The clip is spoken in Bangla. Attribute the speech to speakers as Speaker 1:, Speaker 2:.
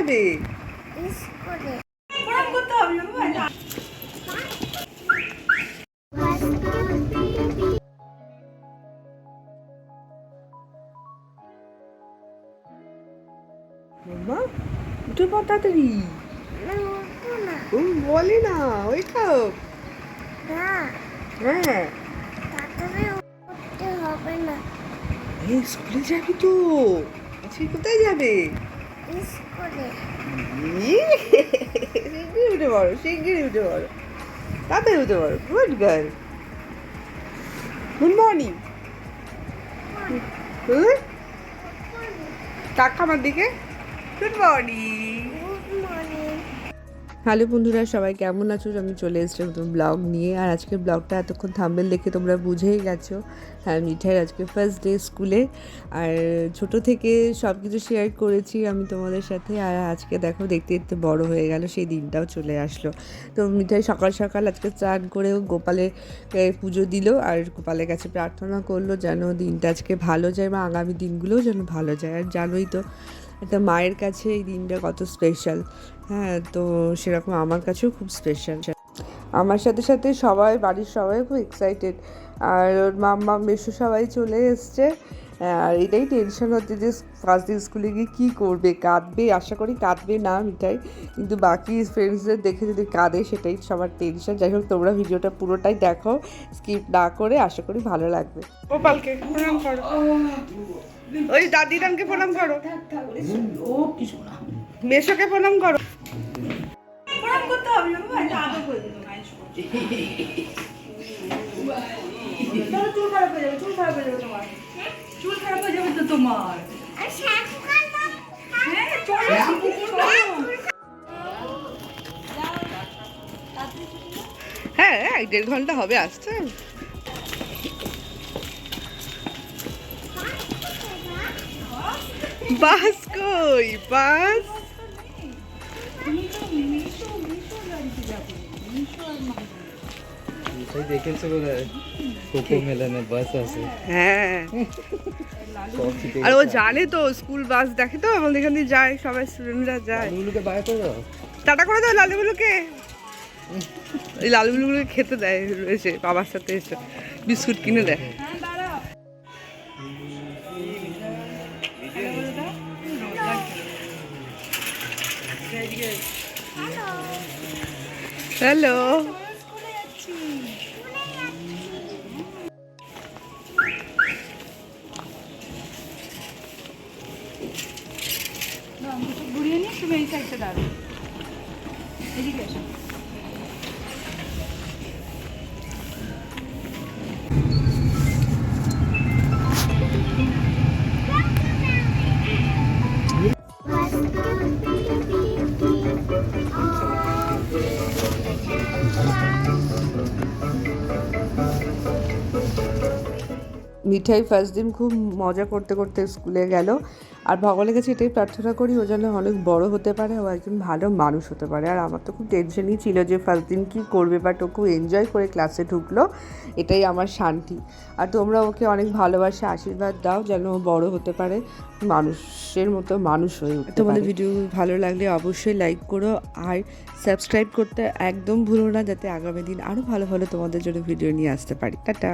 Speaker 1: যাবে উঠে পড় তাড়াতাড়ি। বলে না ওই খাও
Speaker 2: না
Speaker 1: হ্যাঁ
Speaker 2: হবে না।
Speaker 1: এই স্কুলে যাবি তো? আজকে কোথায় যাবে? শিগগিরি উঠে পড়ো শিগগিরি উঠে পড়ো। তাড়াতাড়ি উঠে পড়ো গুড গার্ল গুড মর্নিং তাক আমার দিকে? Good morning
Speaker 2: good morning
Speaker 1: hello বন্ধুরা সবাই কেমন আছো? আমি চলে এসেছি নতুন ব্লগ নিয়ে। আর আজকের ব্লগটা এতক্ষণ থাম্বেল দেখে তোমরা বুঝেই গেছো। হ্যাঁ মিঠাইয়ের আজকে ফার্স্ট ডে স্কুলে আর ছোট থেকে সব কিছু শেয়ার করেছি আমি তোমাদের সাথে। আর আজকে দেখো দেখতে দেখতে বড় হয়ে গেল সেই দিনটাও চলে আসলো। তো মিঠাই সকাল সকাল আজকে চান করেও গোপালের এ, পুজো দিল। আর গোপালের কাছে প্রার্থনা করল যেন দিনটা আজকে ভালো যায় বা আগামী দিনগুলোও যেন ভালো যায়। আর জানোই তো একটা মায়ের কাছে এই দিনটা কত স্পেশাল হ্যাঁ তো সেরকম আমার কাছেও খুব স্পেশাল আমার সাথে সাথে সবাই, বাড়ির সবাই খুব এক্সাইটেড আর ওর মাম্মা মেশো সবাই চলে এসছে। আর এটাই টেনশন হচ্ছে যে ফার্স্ট দিন স্কুলে গিয়ে কী করবে, কাঁদবে? আশা করি কাঁদবে না মিঠাই। কিন্তু বাকি ফ্রেন্ডসদের দেখে যদি কাঁদে, সেটাই সবার টেনশন যাই হোক, তোমরা ভিডিওটা পুরোটাই দেখো স্কিপ না করে আশা করি ভালো লাগবে। প্রণাম করো। ওই দাদিরামকে প্রণাম করো।
Speaker 3: ও কিছু না
Speaker 1: মেশোকে প্রণাম করো।
Speaker 3: প্রণাম করতে হবে চুল খারাপ হয়ে যাবে চুল খারাপ হয়ে যাবে তোমার। চুল খারাপ হয়ে যাবে তো তোমার।
Speaker 2: আর শ্যাম্পু করব
Speaker 3: হ্যাঁ চলো। চলো
Speaker 1: হ্যাঁ এক দেড় ঘণ্টা হবে আসতে বাস কই বাস
Speaker 4: সেই দেখেছ বোধহয় কোকো মেলানে বাস আছে।
Speaker 1: হ্যাঁ। আর ও জানে তো স্কুল বাস দেখে তো আমাদের এখান দিয়ে যায় সবাই স্টুডেন্টরা যায়।
Speaker 4: লালুগুলোকে বার করে দাও।
Speaker 1: টাটা করে দাও লালুগুলোকে। ওই লালুগুলোকে খেতে দেয় এসে বাবার সাথে এসে। বিস্কুট কিনে দেয়। হ্যালো
Speaker 3: ঘুরিয়ে নিয়ে তুমি এই সাইডটা দাঁড়ো এদিকে এসো
Speaker 1: মিঠাই ফার্স্ট দিন খুব মজা করতে করতে স্কুলে গেল। আর ভগবানের কাছে এটাই প্রার্থনা করি, ও যেন অনেক বড় হতে পারে, ও একজন ভালো মানুষ হতে পারে। আর আমার তো খুব টেনশনই ছিল যে ফার্স্ট দিন কী করবে বাট ও খুব এনজয় করে ক্লাসে ঢুকলো। এটাই আমার শান্তি। আর তোমরা ওকে অনেক ভালোবাসা, আশীর্বাদ দাও যেন ও বড় হতে পারে, মানুষের মতো মানুষ হয়ে উঠতে তোমাদের ভিডিও ভালো লাগলে অবশ্যই লাইক করো আর সাবস্ক্রাইব করতে একদম ভুলো না, যাতে আগামী দিন আরও ভালো ভালো তোমাদের জন্য ভিডিও নিয়ে আসতে পারি। টাটা।